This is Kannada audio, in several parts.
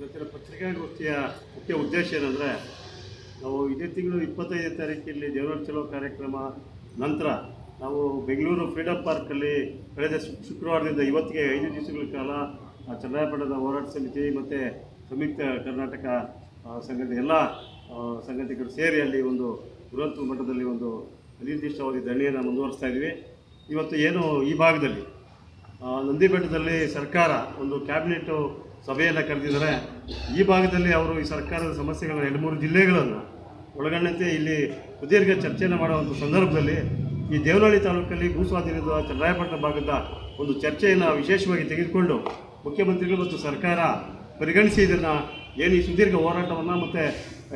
ಇವತ್ತಿನ ಪತ್ರಿಕಾಗೋಷ್ಠಿಯ ಮುಖ್ಯ ಉದ್ದೇಶ ಏನಂದರೆ, ನಾವು ಇದೇ ತಿಂಗಳು ಇಪ್ಪತ್ತೈದನೇ ತಾರೀಕಿನಲ್ಲಿ ದೇವರ ಚಲೋ ಕಾರ್ಯಕ್ರಮ ನಂತರ ನಾವು ಬೆಂಗಳೂರು ಫ್ರೀಡಮ್ ಪಾರ್ಕಲ್ಲಿ ಕಳೆದ ಶುಕ್- ಶುಕ್ರವಾರದಿಂದ ಇವತ್ತಿಗೆ ಐದು ದಿವಸಗಳ ಕಾಲ ಚನ್ನರಾಯಪಟ್ಟಣದ ಹೋರಾಟ ಸಮಿತಿ ಮತ್ತು ಸಂಯುಕ್ತ ಕರ್ನಾಟಕ ಸಂಘದ ಎಲ್ಲ ಸಂಘಟಕರು ಸೇರಿ ಅಲ್ಲಿ ಒಂದು ಬೃಹತ್ ಮಟ್ಟದಲ್ಲಿ ಒಂದು ಅನಿರ್ದಿಷ್ಟವಾದ ಧರಣಿಯನ್ನು ಮುಂದುವರಿಸ್ತಾ ಇದ್ದೀವಿ ಇವತ್ತು ಏನು ಈ ಭಾಗದಲ್ಲಿ ನಂದಿಬೆಟ್ಟದಲ್ಲಿ ನಂದಿ ಬೆಟ್ಟದಲ್ಲಿ ಸರ್ಕಾರ ಒಂದು ಕ್ಯಾಬಿನೆಟ್ ಸಭೆಯನ್ನು ಕರೆದಿದ್ದಾರೆ. ಈ ಭಾಗದಲ್ಲಿ ಅವರು ಈ ಸರ್ಕಾರದ ಸಮಸ್ಯೆಗಳನ್ನು ಎರಡು ಮೂರು ಜಿಲ್ಲೆಗಳನ್ನು ಒಳಗೊಂಡಂತೆ ಇಲ್ಲಿ ಸುದೀರ್ಘ ಚರ್ಚೆಯನ್ನು ಮಾಡುವಂಥ ಸಂದರ್ಭದಲ್ಲಿ ಈ ದೇವನಹಳ್ಳಿ ತಾಲೂಕಲ್ಲಿ ಭೂ ಸ್ವಾಧೀನದ ಚನ್ನರಾಯಪಟ್ಟಣ ಭಾಗದ ಒಂದು ಚರ್ಚೆಯನ್ನು ವಿಶೇಷವಾಗಿ ತೆಗೆದುಕೊಂಡು ಮುಖ್ಯಮಂತ್ರಿಗಳು ಮತ್ತು ಸರ್ಕಾರ ಪರಿಗಣಿಸಿ ಇದನ್ನು ಏನು ಈ ಸುದೀರ್ಘ ಹೋರಾಟವನ್ನು ಮತ್ತು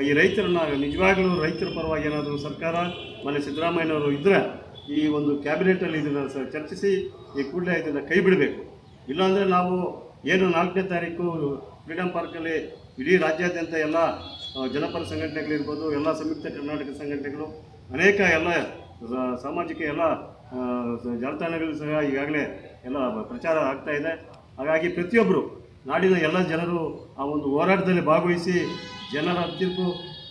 ಈ ರೈತರನ್ನ ನಿಜವಾಗಲೂ ರೈತರ ಪರವಾಗಿ ಏನಾದರೂ ಸರ್ಕಾರ ಮನೆ ಸಿದ್ದರಾಮಯ್ಯನವರು ಇದ್ದರೆ ಈ ಒಂದು ಕ್ಯಾಬಿನೆಟಲ್ಲಿ ಇದನ್ನು ಚರ್ಚಿಸಿ ಈ ಕೂಡಲೇ ಇದನ್ನು ಕೈ ಬಿಡಬೇಕು. ಇಲ್ಲಾಂದರೆ ನಾವು ಏನು ನಾಲ್ಕನೇ ತಾರೀಕು ಫ್ರೀಡಮ್ ಪಾರ್ಕಲ್ಲಿ ಇಡೀ ರಾಜ್ಯಾದ್ಯಂತ ಎಲ್ಲ ಜನಪರ ಸಂಘಟನೆಗಳಿರ್ಬೋದು ಎಲ್ಲ ಸಂಯುಕ್ತ ಕರ್ನಾಟಕ ಸಂಘಟನೆಗಳು, ಅನೇಕ ಎಲ್ಲ ಸಾಮಾಜಿಕ ಎಲ್ಲ ಜಾಲತಾಣಗಳು ಸಹ ಈಗಾಗಲೇ ಎಲ್ಲ ಪ್ರಚಾರ ಆಗ್ತಾ ಇದೆ. ಹಾಗಾಗಿ ಪ್ರತಿಯೊಬ್ಬರು ನಾಡಿನ ಎಲ್ಲ ಜನರು ಆ ಒಂದು ಹೋರಾಟದಲ್ಲಿ ಭಾಗವಹಿಸಿ ಜನರ ತೀರ್ಪು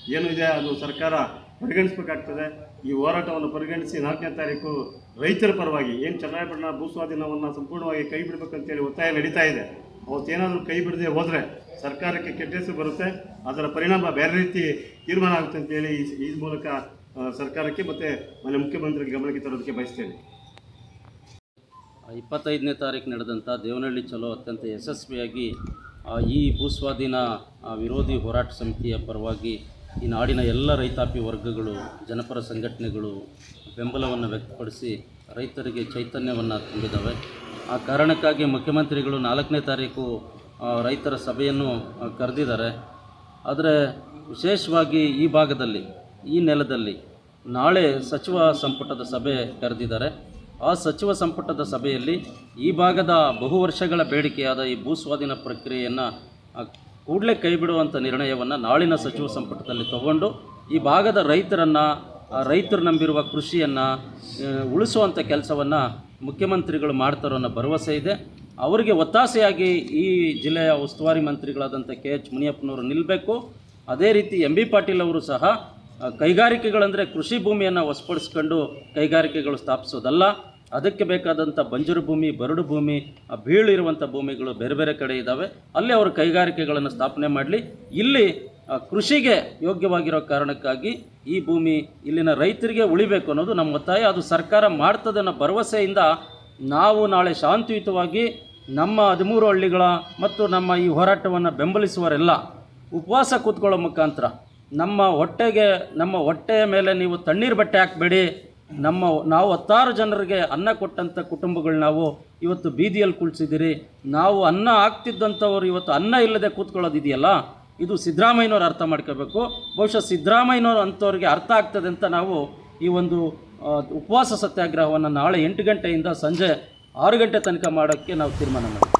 ಏನು ಇದೆ ಅದು ಸರ್ಕಾರ ಪರಿಗಣಿಸಬೇಕಾಗ್ತದೆ. ಈ ಹೋರಾಟವನ್ನು ಪರಿಗಣಿಸಿ ನಾಲ್ಕನೇ ತಾರೀಕು ರೈತರ ಪರವಾಗಿ ಏನು ಚನ್ನರಾಯಪಟ್ಟಣ ಭೂ ಸ್ವಾಧೀನವನ್ನು ಸಂಪೂರ್ಣವಾಗಿ ಕೈ ಬಿಡಬೇಕಂತೇಳಿ ಒತ್ತಾಯ ನಡೀತಾ ಇದೆ. ಅವತ್ತೇನಾದರೂ ಕೈ ಬಿಡದೆ ಹೋದರೆ ಸರ್ಕಾರಕ್ಕೆ ಕೆಟ್ಟ ಬರುತ್ತೆ. ಅದರ ಪರಿಣಾಮ ಬೇರೆ ರೀತಿ ತೀರ್ಮಾನ ಆಗುತ್ತೆ ಅಂತೇಳಿ ಈ- ಮೂಲಕ ಸರ್ಕಾರಕ್ಕೆ ಮತ್ತು ಮನೆ ಮುಖ್ಯಮಂತ್ರಿಗಳ ಗಮನಕ್ಕೆ ತರೋದಕ್ಕೆ ಬಯಸ್ತೇನೆ. ಇಪ್ಪತ್ತೈದನೇ ತಾರೀಕು ನಡೆದಂಥ ದೇವನಹಳ್ಳಿ ಚಲೋ ಅತ್ಯಂತ ಯಶಸ್ವಿಯಾಗಿ ಈ ಭೂಸ್ವಾಧೀನ ವಿರೋಧಿ ಹೋರಾಟ ಸಮಿತಿಯ ಪರವಾಗಿ ಈ ನಾಡಿನ ಎಲ್ಲ ರೈತಾಪಿ ವರ್ಗಗಳು, ಜನಪರ ಸಂಘಟನೆಗಳು ಬೆಂಬಲವನ್ನು ವ್ಯಕ್ತಪಡಿಸಿ ರೈತರಿಗೆ ಚೈತನ್ಯವನ್ನು ತುಂಬಿದ್ದಾವೆ. ಆ ಕಾರಣಕ್ಕಾಗಿ ಮುಖ್ಯಮಂತ್ರಿಗಳು ನಾಲ್ಕನೇ ತಾರೀಕು ರೈತರ ಸಭೆಯನ್ನು ಕರೆದಿದ್ದಾರೆ. ಆದರೆ ವಿಶೇಷವಾಗಿ ಈ ಭಾಗದಲ್ಲಿ, ಈ ನೆಲದಲ್ಲಿ ನಾಳೆ ಸಚಿವ ಸಂಪುಟದ ಸಭೆ ಕರೆದಿದ್ದಾರೆ. ಆ ಸಚಿವ ಸಂಪುಟದ ಸಭೆಯಲ್ಲಿ ಈ ಭಾಗದ ಬಹು ವರ್ಷಗಳ ಬೇಡಿಕೆಯಾದ ಈ ಭೂಸ್ವಾಧೀನ ಪ್ರಕ್ರಿಯೆಯನ್ನು ಕೂಡಲೇ ಕೈಬಿಡುವಂಥ ನಿರ್ಣಯವನ್ನು ನಾಳಿನ ಸಚಿವ ಸಂಪುಟದಲ್ಲಿ ತಗೊಂಡು ಈ ಭಾಗದ ರೈತರನ್ನು ರೈತರು ನಂಬಿರುವ ಕೃಷಿಯನ್ನು ಉಳಿಸುವಂಥ ಕೆಲಸವನ್ನು ಮುಖ್ಯಮಂತ್ರಿಗಳು ಮಾಡ್ತಾರೋ ಅನ್ನೋ ಭರವಸೆ ಇದೆ. ಅವರಿಗೆ ಒತ್ತಾಸೆಯಾಗಿ ಈ ಜಿಲ್ಲೆಯ ಉಸ್ತುವಾರಿ ಮಂತ್ರಿಗಳಾದಂಥ ಕೆ ಎಚ್ ಮುನಿಯಪ್ಪನವರು ನಿಲ್ಲಬೇಕು ಅದೇ ರೀತಿ ಎಂ ಬಿ ಪಾಟೀಲ್ ಅವರು ಸಹ ಕೈಗಾರಿಕೆಗಳಂದರೆ ಕೃಷಿ ಭೂಮಿಯನ್ನು ವಶಪಡಿಸ್ಕೊಂಡು ಕೈಗಾರಿಕೆಗಳು ಸ್ಥಾಪಿಸೋದಲ್ಲ. ಅದಕ್ಕೆ ಬೇಕಾದಂಥ ಬಂಜರು ಭೂಮಿ, ಬರಡು ಭೂಮಿ ಬೀಳು ಭೂಮಿಗಳು ಬೇರೆ ಬೇರೆ ಕಡೆ ಇದ್ದಾವೆ. ಅಲ್ಲಿ ಅವರು ಕೈಗಾರಿಕೆಗಳನ್ನು ಸ್ಥಾಪನೆ ಮಾಡಲಿ. ಇಲ್ಲಿ ಕೃಷಿಗೆ ಯೋಗ್ಯವಾಗಿರೋ ಕಾರಣಕ್ಕಾಗಿ ಈ ಭೂಮಿ ಇಲ್ಲಿನ ರೈತರಿಗೆ ಉಳಿಬೇಕು ಅನ್ನೋದು ನಮ್ಮ ಒತ್ತಾಯ. ಅದು ಸರ್ಕಾರ ಮಾಡ್ತದೆ ಅನ್ನೋ ಭರವಸೆಯಿಂದ ನಾವು ನಾಳೆ ಶಾಂತಿಯುತವಾಗಿ ನಮ್ಮ ಹದಿಮೂರು ಹಳ್ಳಿಗಳ ಮತ್ತು ನಮ್ಮ ಈ ಹೋರಾಟವನ್ನು ಬೆಂಬಲಿಸುವರೆಲ್ಲ ಉಪವಾಸ ಕೂತ್ಕೊಳ್ಳೋ ಮುಖಾಂತರ ನಮ್ಮ ಹೊಟ್ಟೆಗೆ, ನಮ್ಮ ಹೊಟ್ಟೆಯ ಮೇಲೆ ನೀವು ತಣ್ಣೀರು ಬಟ್ಟೆ ಹಾಕಬೇಡಿ. ನಮ್ಮ, ನಾವು ಹತ್ತಾರು ಜನರಿಗೆ ಅನ್ನ ಕೊಟ್ಟಂಥ ಕುಟುಂಬಗಳು ನಾವು ಇವತ್ತು ಬೀದಿಯಲ್ಲಿ ಕುಳಿಸಿದ್ದೀರಿ. ನಾವು ಅನ್ನ ಆಗ್ತಿದ್ದಂಥವ್ರು ಇವತ್ತು ಅನ್ನ ಇಲ್ಲದೆ ಕೂತ್ಕೊಳ್ಳೋದಿದೆಯಲ್ಲ ಇದು ಸಿದ್ದರಾಮಯ್ಯನವ್ರು ಅರ್ಥ ಮಾಡ್ಕೋಬೇಕು. ಬಹುಶಃ ಸಿದ್ದರಾಮಯ್ಯನವರು ಅಂಥವ್ರಿಗೆ ಅರ್ಥ ಆಗ್ತದೆ ಅಂತ ನಾವು ಈ ಒಂದು ಉಪವಾಸ ಸತ್ಯಾಗ್ರಹವನ್ನು ನಾಳೆ ಎಂಟು ಗಂಟೆಯಿಂದ ಸಂಜೆ ಆರು ಗಂಟೆ ತನಕ ಮಾಡೋಕ್ಕೆ ನಾವು ತೀರ್ಮಾನ ಮಾಡಿದ್ದೀವಿ